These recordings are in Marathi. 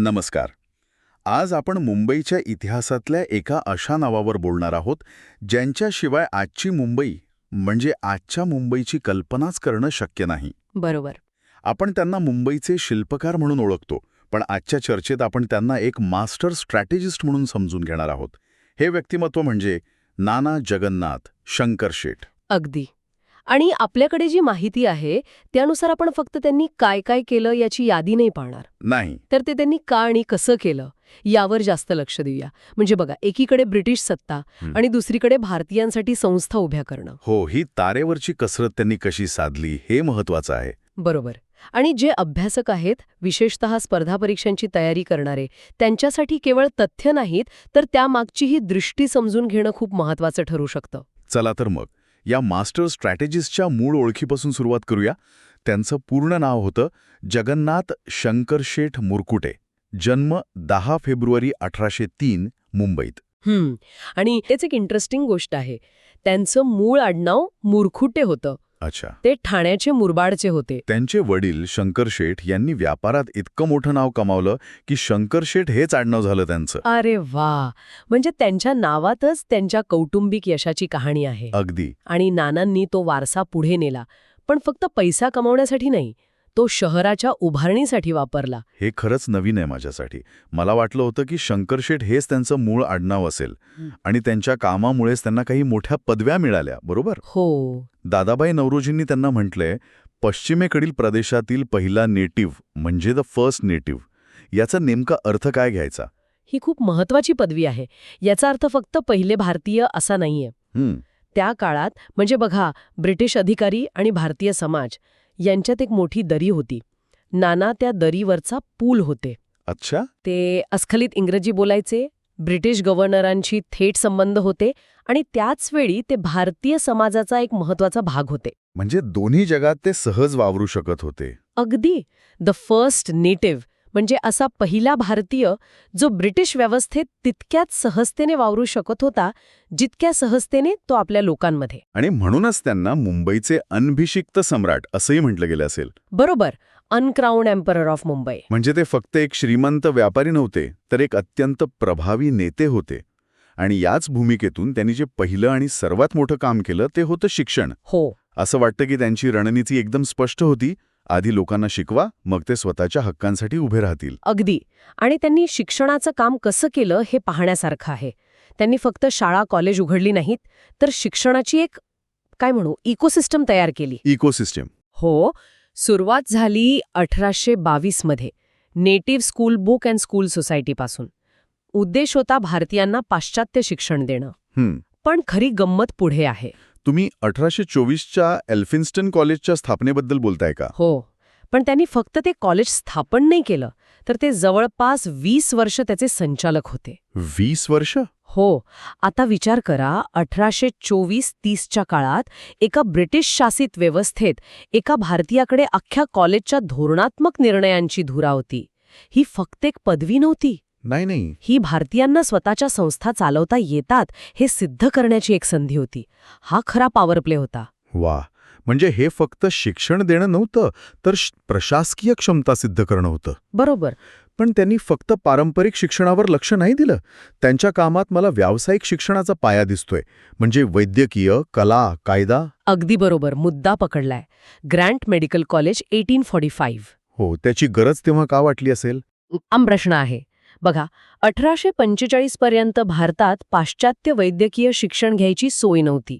नमस्कार. आज आपण मुंबईच्या इतिहासातल्या एका अशा नावावर बोलणार आहोत ज्यांच्याशिवाय आजची मुंबई म्हणजे आजच्या मुंबईची कल्पनाच करणं शक्य नाही. बरोबर. आपण त्यांना मुंबईचे शिल्पकार म्हणून ओळखतो पण आजच्या चर्चेत आपण त्यांना एक मास्टर स्ट्रॅटेजिस्ट म्हणून समजून घेणार आहोत. हे व्यक्तिमत्व म्हणजे नाना जगन्नाथ शंकर शेठ. अगदी. आणि आपल्याकडे जी माहिती आहे त्यानुसार आपण फक्त त्यांनी काय काय केलं याची यादी नाही पाहणार नाही. तर ते त्यांनी का आणि कसं केलं यावर जास्त लक्ष देऊया. म्हणजे बघा एकीकडे ब्रिटिश सत्ता. आणि दुसरीकडे भारतीयांसाठी संस्था उभ्या करणं. हो ही तारेवरची कसरत त्यांनी कशी साधली हे महत्वाचं आहे. बरोबर. आणि जे अभ्यासक आहेत विशेषतः स्पर्धा परीक्षांची तयारी करणारे त्यांच्यासाठी केवळ तथ्य नाहीत तर त्यामागची ही दृष्टी समजून घेणं खूप महत्वाचं ठरू शकतं. चला तर मग. या मास्टर स्ट्रॅटेजिस्टच्या मूळ ओळखीपासून सुरुवात करूया. त्यांचं पूर्ण नाव होतं जगन्नाथ शंकरशेठ मुरकुटे. जन्म दहा फेब्रुवारी अठराशे तीन मुंबईत. हम्म. आणि तेच एक इंटरेस्टिंग गोष्ट आहे. त्यांचं मूळ आडनाव मुरखुटे होतं. अच्छा. ते ठाण्याचे मुरबाडचे होते. त्यांचे वडील शंकरशेठ यांनी व्यापारात इतकं मोठं नाव कमावलं की शंकरशेठ हेच आडनाव झालं त्यांचं. अरे वा. म्हणजे त्यांच्या नावातच त्यांच्या कौटुंबिक यशाची कहाणी आहे. अगदी. आणि नानांनी तो वारसा पुढे नेला. पण फक्त पैसा कमावण्यासाठी नाही तो शहराच्या उभारणीसाठी वापरला. हे खरंच नवीन आहे माझ्यासाठी. मला वाटलं होतं की शंकरशेठ हेच त्यांचं मूळ आडनाव असेल. आणि त्यांच्या कामामुळेच त्यांना काही मोठ्या पदव्या मिळाल्या बरोबर? हो. दादाबाई नवरोजींनी त्यांना म्हटलंय पश्चिमेकडील प्रदेशातील पहिला नेटिव्ह म्हणजे द फर्स्ट नेटिव्ह. याचा नेमका अर्थ काय घ्यायचा? ही खूप महत्वाची पदवी आहे. याचा अर्थ फक्त पहिले भारतीय असा नाहीये. त्या काळात म्हणजे बघा ब्रिटिश अधिकारी आणि भारतीय समाज. यांच्यात एक मोठी दरी होती. नाना त्या दरीवरचा पूल होते. अच्छा. ते अस्खलित इंग्रजी बोलायचे ब्रिटिश गव्हर्नरांशी थेट संबंध होते आणि त्याच वेळी ते भारतीय समाजाचा एक महत्त्वाचा भाग होते. म्हणजे दोन्ही जगात ते सहज वावरू शकत होते. अगदी. द फर्स्ट नेटिव्ह म्हणजे असा पहिला भारतीय जो ब्रिटिश व्यवस्थेत तितक्याच सहजतेने वावरू शकत होता जितक्या सहजतेने तो आपल्या लोकांमध्ये. आणि म्हणूनच त्यांना मुंबईचे अनभिषिक्त सम्राट असंही म्हटलं गेलं असेल. बरोबर अनक्राऊंड एम्परर ऑफ मुंबई. म्हणजे ते फक्त एक श्रीमंत व्यापारी नव्हते तर एक अत्यंत प्रभावी नेते होते. आणि याच भूमिकेतून त्यांनी जे पहिलं आणि सर्वात मोठं काम केलं ते होतं शिक्षण. हो. असं वाटतं की त्यांची रणनीती एकदम स्पष्ट होती आधी लोकांना शिकवा मग ते स्वतःच्या हक्कांसाठी उभे राहतील. अगदी. आणि त्यांनी शिक्षणाचं काम कसं केलं हे पाहण्यासारखं आहे. त्यांनी फक्त शाळा कॉलेज उघडली नाहीत तर शिक्षणाची एक काय म्हणू इकोसिस्टम तयार केली. इकोसिस्टम. हो सुरुवात झाली अठराशे बावीसमध्ये native school book and school सोसायटीपासून. उद्देश होता भारतीयांना पाश्चात्य शिक्षण देणं. पण खरी गंमत पुढे आहे. तुम्ही अठराशे चोवीसच्या एल्फिन्स्टन कॉलेजच्या स्थापनेबद्दल बोलताय का? हो. पण त्यांनी फक्त ते कॉलेज स्थापन नाही केलं तर ते जवळपास वीस वर्ष त्याचे संचालक होते. वीस वर्ष? हो. आता विचार करा अठराशे चोवीस तीसच्या काळात एका ब्रिटिश शासित व्यवस्थेत एका भारतीयाकडे अख्ख्या कॉलेजच्या धोरणात्मक निर्णयांची धुरा होती. ही फक्त एक पदवी नव्हती. नाही नाही. ही भारतीयांना स्वतःच्या संस्था चालवता येतात हे सिद्ध करण्याची एक संधी होती. हा खरा पॉवर प्ले होता. वा. म्हणजे हे फक्त शिक्षण देणं नव्हतं तर प्रशासकीय क्षमता सिद्ध करणं होतं. बरोबर. पण त्यांनी फक्त पारंपरिक शिक्षणावर लक्ष नाही दिलं. त्यांच्या कामात मला व्यावसायिक शिक्षणाचा पाया दिसतोय. म्हणजे वैद्यकीय कला कायदा? अगदी बरोबर. मुद्दा पकडलाय. Grant medical college eighteen forty five. हो त्याची गरज तेव्हा का वाटली असेल? आम प्रश्न आहे. बघा अठराशे पंचेचाळीस पर्यंत भारतात पाश्चात्य वैद्यकीय शिक्षण घ्यायची सोय नव्हती.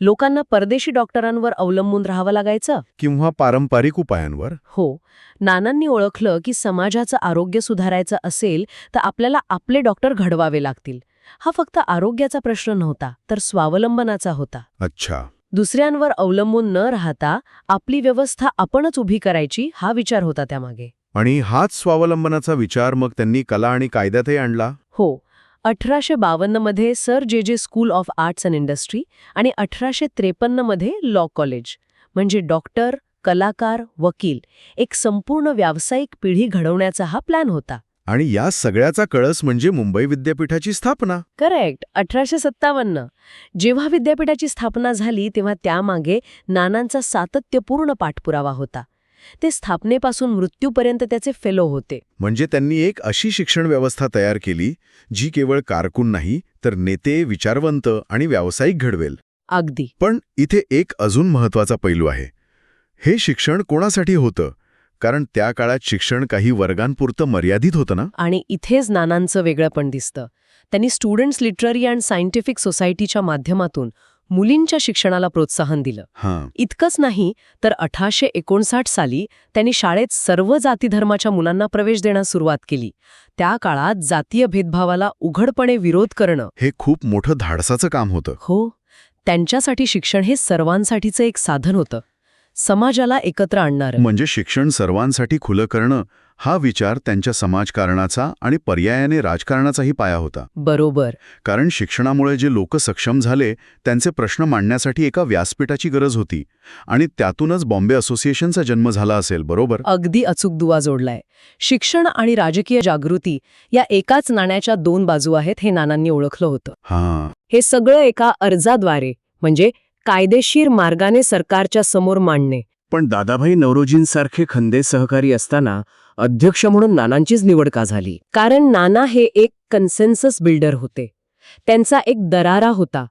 लोकांना परदेशी डॉक्टरांवर अवलंबून राहावं लागायचं? किंवा पारंपरिक उपायांवर? हो. नानांनी ओळखलं की समाजाचं आरोग्य सुधारायचं असेल तर आपल्याला आपले डॉक्टर घडवावे लागतील. हा फक्त आरोग्याचा प्रश्न नव्हता तर स्वावलंबनाचा होता. अच्छा. दुसऱ्यांवर अवलंबून न राहता आपली व्यवस्था आपणच उभी करायची हा विचार होता त्यामागे. आणि हाच स्वावलंबनाचा विचार मग त्यांनी कला आणि कायद्यातही आणला? हो. अठराशे बावन्नमध्ये sir J J school of arts and industry आणि अठराशे त्रेपन्नमध्ये लॉ कॉलेज म्हणजे डॉक्टर कलाकार वकील एक संपूर्ण व्यावसायिक पिढी घडवण्याचा हा प्लॅन होता. आणि या सगळ्याचा कळस म्हणजे मुंबई विद्यापीठाची स्थापना? करेक्ट. अठराशे सत्तावन्न. जेव्हा विद्यापीठाची स्थापना झाली तेव्हा त्यामागे नानांचा सातत्यपूर्ण पाठपुरावा होता. ते स्थापनेपासून मृत्यूपर्यंत त्याचे फेलो होते. म्हणजे त्यांनी एक अशी शिक्षण व्यवस्था तयार केली जी केवळ कारकून नाही तर नेते विचारवंत आणि व्यावसायिक घडवेल. अगदी. पण इथे एक अजून महत्त्वाचा पैलू आहे. हे शिक्षण कोणासाठी होतं? कारण त्या काळात शिक्षण काही वर्गांपुरतं मर्यादित होतं ना? आणि इथेच नानांचं वेगळंपण दिसतं. त्यांनी स्टुडंट्स लिटररी अँड सायंटिफिक सोसायटीच्या माध्यमातून मुलींच्या शिक्षणाला प्रोत्साहन दिलं. इतकंच नाही तर अठराशे एकोणसाठ साली त्यांनी शाळेत सर्व जातीधर्माच्या मुलांना प्रवेश देण्यास सुरुवात केली. त्या काळात जातीय भेदभावाला उघडपणे विरोध करणं हे खूप मोठं धाडसाचं काम होतं. हो त्यांच्यासाठी शिक्षण हे सर्वांसाठीचं एक साधन होतं. समाजाला एकत्र आणणारं. म्हणजे शिक्षण सर्वांसाठी खुलं करणं हा विचार त्यांच्या समाजकारणाचा आणि पर्यायाने राजकारणाचाही पाया होता. बरोबर. कारण शिक्षणामुळे जे लोक सक्षम झाले त्यांचे प्रश्न मांडण्यासाठी एका व्यासपीठाची गरज होती आणि त्यातूनच बॉम्बे असोसिएशनचा जन्म झाला असेल बरोबर? अगदी अचूक दुवा जोडलाय. शिक्षण आणि राजकीय जागृती या एकाच नाण्याच्या दोन बाजू आहेत हे नानांनी ओळखलं होतं. हां. हे सगळं एका अर्जाद्वारे म्हणजे कायदेशीर मार्गाने सरकारच्या समोर मांडणे. पण दादाभाई नवरोजींसारखे खंदे सहकारी असताना अध्यक्ष म्हणून नानांचीच निवड का झाली? कारण नाना हे एक कन्सेन्सस बिल्डर होते. त्यांचा एक दरारा होता.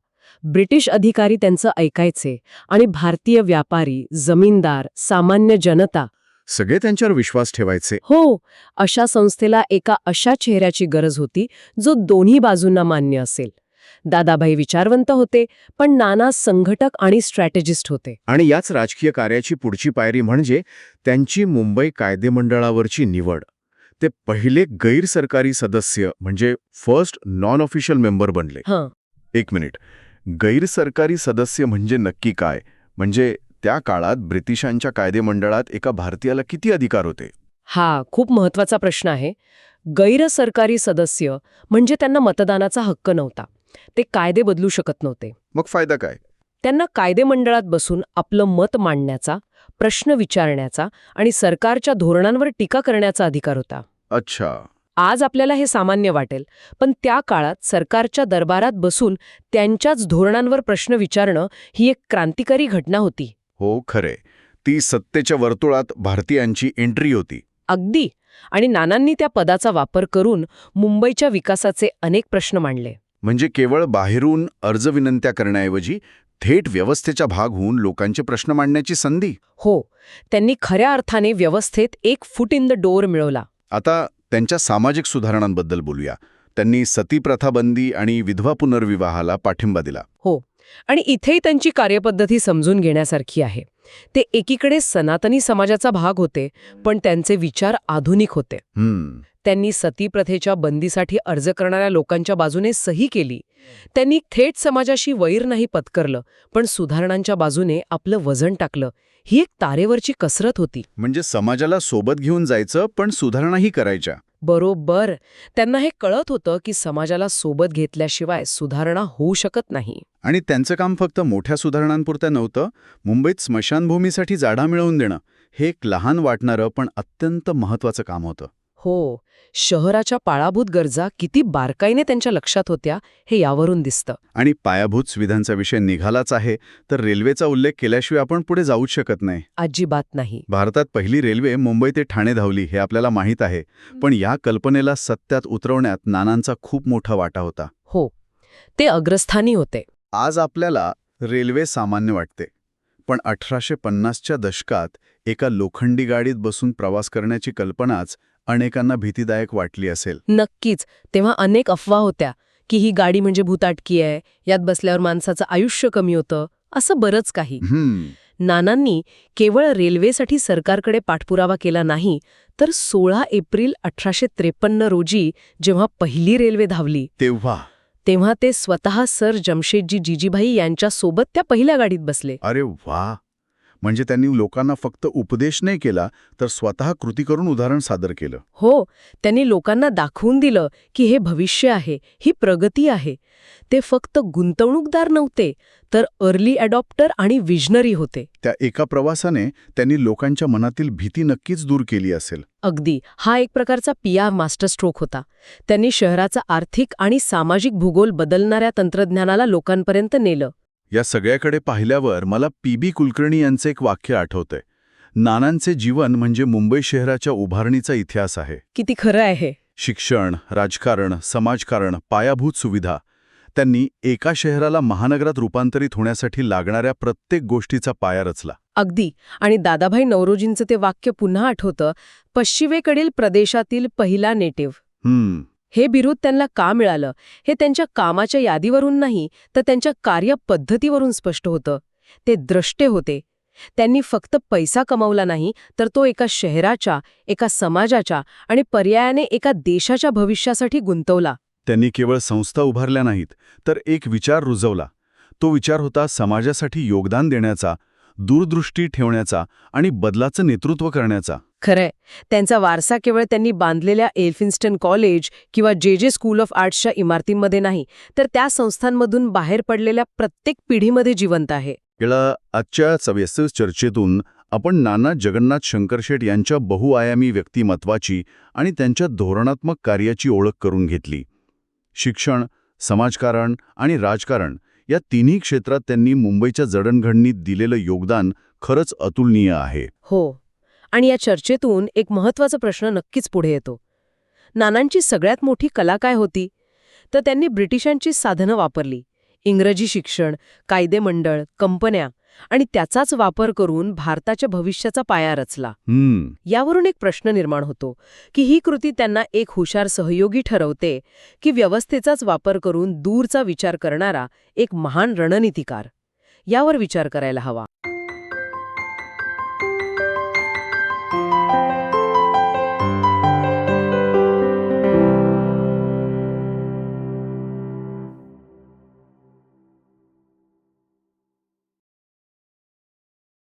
ब्रिटिश अधिकारी त्यांचं ऐकायचे आणि भारतीय व्यापारी जमीनदार सामान्य जनता सगळे त्यांच्यावर विश्वास ठेवायचे. हो अशा संस्थेला एका अशा चेहऱ्याची गरज होती जो दोन्ही बाजूंना मान्य असेल. दादाभाई विचारवंत होते पण नाना संघटक आणि स्ट्रॅटेजिस्ट होते. आणि याच राजकीय कार्याची पुढची पायरी म्हणजे त्यांची मुंबई कायदेमंडळावरची निवड. ते पहिले गैरसरकारी सदस्य म्हणजे फर्स्ट नॉन ऑफिशियल मेंबर बनले. हं. एक मिनिट. गैरसरकारी सदस्य म्हणजे नक्की काय? म्हणजे त्या काळात ब्रिटिशांच्या कायदेमंडळात एका भारतीयाला किती अधिकार होते? हा खूप महत्त्वाचा प्रश्न आहे. गैरसरकारी सदस्य म्हणजे त्यांना मतदानाचा हक्क नव्हता. ते कायदे बदलू शकत नव्हते. मग फायदा काय? त्यांना कायदेमंडळात बसून आपलं मत मांडण्याचा प्रश्न विचारण्याचा आणि सरकारच्या धोरणांवर टीका करण्याचा अधिकार होता. अच्छा. आज आपल्याला हे सामान्य वाटेल पण त्या काळात सरकारच्या दरबारात बसून त्यांच्याच धोरणांवर प्रश्न विचारणं ही एक क्रांतिकारी घटना होती. हो खरे. ती सत्तेच्या वर्तुळात भारतीयांची एंट्री होती. अगदी. आणि नानांनी त्या पदाचा वापर करून मुंबईच्या विकासाचे अनेक प्रश्न मांडले. म्हणजे केवळ बाहेरून अर्ज विनंत्या करण्याऐवजी थेट व्यवस्थेचा भाग होऊन लोकांचे प्रश्न मांडण्याची संधी? हो. त्यांनी खऱ्या अर्थाने व्यवस्थेत एक फूट इन द डोअर मिळवला. आता त्यांच्या सामाजिक सुधारणांबद्दल बोलूया. त्यांनी सती प्रथा बंदी आणि विधवा पुनर्विवाहाला पाठिंबा दिला. हो. आणि इथेही त्यांची कार्यपद्धती समजून घेण्यासारखी आहे. ते एकीकडे सनातनी समाजाचा भाग होते पण त्यांचे विचार आधुनिक होते. हम्म. त्यांनी सती प्रथेच्या बंदीसाठी अर्ज करणाऱ्या लोकांच्या बाजूने सही केली. त्यांनी थेट समाजाशी वैर नाही पत्करलं पण सुधारणांच्या बाजूने आपलं वजन टाकलं. ही एक तारेवरची कसरत होती. म्हणजे समाजाला सोबत घेऊन जायचं पण सुधारणाही करायच्या. बरोबर. त्यांना हे कळत होतं की समाजाला सोबत घेतल्याशिवाय सुधारणा होऊ शकत नाही. आणि त्यांचं काम फक्त मोठ्या सुधारणांपुरतं नव्हतं मुंबईत स्मशानभूमीसाठी जाडा मिळवून देणं हे एक लहान वाटणारं पण अत्यंत महत्वाचं काम होतं. हो शहराच्या पायाभूत गरजा किती बारकाईने त्यांच्या लक्षात होत्या हे यावरून दिसतं. आणि पायाभूत सुविधांचा विषय निघालाच आहे तर रेल्वेचा उल्लेख केल्याशिवाय आपण पुढे जाऊच शकत नाही. अजिबात नाही. भारतात पहिली रेल्वे मुंबई ते ठाणे धावली हे आपल्याला माहीत आहे पण या कल्पनेला सत्यात उतरवण्यात नानांचा खूप मोठा वाटा होता. हो ते अग्रस्थानी होते. आज आपल्याला रेल्वे सामान्य वाटते पण अठराशे पन्नासच्या दशकात एका लोखंडी गाडीत बसून प्रवास करण्याची कल्पनाच अनेकांना भीतीदायक वाटली असेल. नक्कीच. तेव्हा अनेक अफवा होत्या की ही गाडी म्हणजे भूताटकी आहे यात बसल्यावर माणसाचं आयुष्य कमी होतं असं बरंच काही. नानांनी केवळ रेल्वेसाठी सरकारकडे पाठपुरावा केला नाही तर सोळा एप्रिल अठराशे त्रेपन्न रोजी जेव्हा पहिली रेल्वे धावली तेव्हा. तेव्हा ते स्वतः सर जमशेदजी जिजीभाई यांच्यासोबत त्या पहिल्या गाडीत बसले. अरे वा! म्हणजे त्यांनी लोकांना फक्त उपदेश नाही केला तर स्वतः कृती करून उदाहरण सादर केलं. हो त्यांनी लोकांना दाखवून दिलं की हे भविष्य आहे ही प्रगती आहे. ते फक्त गुंतवणूकदार नव्हते तर अर्ली अडॉप्टर आणि विजनरी होते. त्या एका प्रवासाने त्यांनी लोकांच्या मनातील भीती नक्कीच दूर केली असेल. अगदी हा एक प्रकारचा पिया मास्टर स्ट्रोक होता. त्यांनी शहराचा आर्थिक आणि सामाजिक भूगोल बदलणाऱ्या तंत्रज्ञानाला लोकांपर्यंत नेलं. या सगळ्याकडे पाहिल्यावर मला पी बी कुलकर्णी यांचे एक वाक्य आठवतंय. नानांचे जीवन म्हणजे मुंबई शहराच्या उभारणीचा इतिहास आहे. किती खरं आहे. शिक्षण राजकारण समाजकारण पायाभूत सुविधा त्यांनी एका शहराला महानगरात रूपांतरित होण्यासाठी लागणाऱ्या प्रत्येक गोष्टीचा पाया रचला. अगदी. आणि दादाभाई नवरोजींचं ते वाक्य पुन्हा आठवतं पश्चिमेकडील प्रदेशातील पहिला नेटिव्ह. हम्म. हे बिरुद त्यांना का मिळालं? हे त्यांच्या कामाच्या यादीवरून नाही तर त्यांच्या कार्यपद्धतीवरून स्पष्ट होतं. ते द्रष्टे होते. त्यांनी फक्त पैसा कमावला नाही तर तो एका शहराच्या एका समाजाच्या आणि पर्यायाने एका देशाच्या भविष्यासाठी गुंतवला. त्यांनी केवळ संस्था उभारल्या नाहीत तर एक विचार रुजवला. तो विचार होता समाजासाठी योगदान देण्याचा दूरदृष्टी ठेवण्याचा आणि बदलाचं नेतृत्व करण्याचा. खरंय. त्यांचा वारसा केवळ त्यांनी बांधलेल्या एल्फिन्स्टन कॉलेज किंवा जे जे स्कूल ऑफ आर्ट्सच्या इमारतींमध्ये नाही तर त्या संस्थांमधून बाहेर पडलेल्या प्रत्येक पिढीमध्ये जिवंत आहे. गेल्या आजच्या सविस्तर चर्चेतून आपण नाना जगन्नाथ शंकरशेठ यांच्या बहुआयामी व्यक्तिमत्वाची आणि त्यांच्या धोरणात्मक कार्याची ओळख करून घेतली. शिक्षण समाजकारण आणि राजकारण या तिन्ही क्षेत्रात त्यांनी मुंबईच्या जडणघडणीत दिलेलं योगदान खरंच अतुलनीय आहे. हो. आणि या चर्चेतून एक महत्त्वाचा प्रश्न नक्कीच पुढे येतो. नानांची सगळ्यात मोठी कला काय होती? तर त्यांनी ब्रिटिशांची साधनं वापरली. इंग्रजी शिक्षण कायदेमंडळ कंपन्या आणि त्याचाच वापर करून भारताच्या भविष्याचा पाया रचला. हम्म. यावरून एक प्रश्न निर्माण होतो की ही कृती त्यांना एक हुशार सहयोगी ठरवते की व्यवस्थेचाच वापर करून दूरचा विचार करणारा एक महान रणनीतिकार? यावर विचार करायला हवा.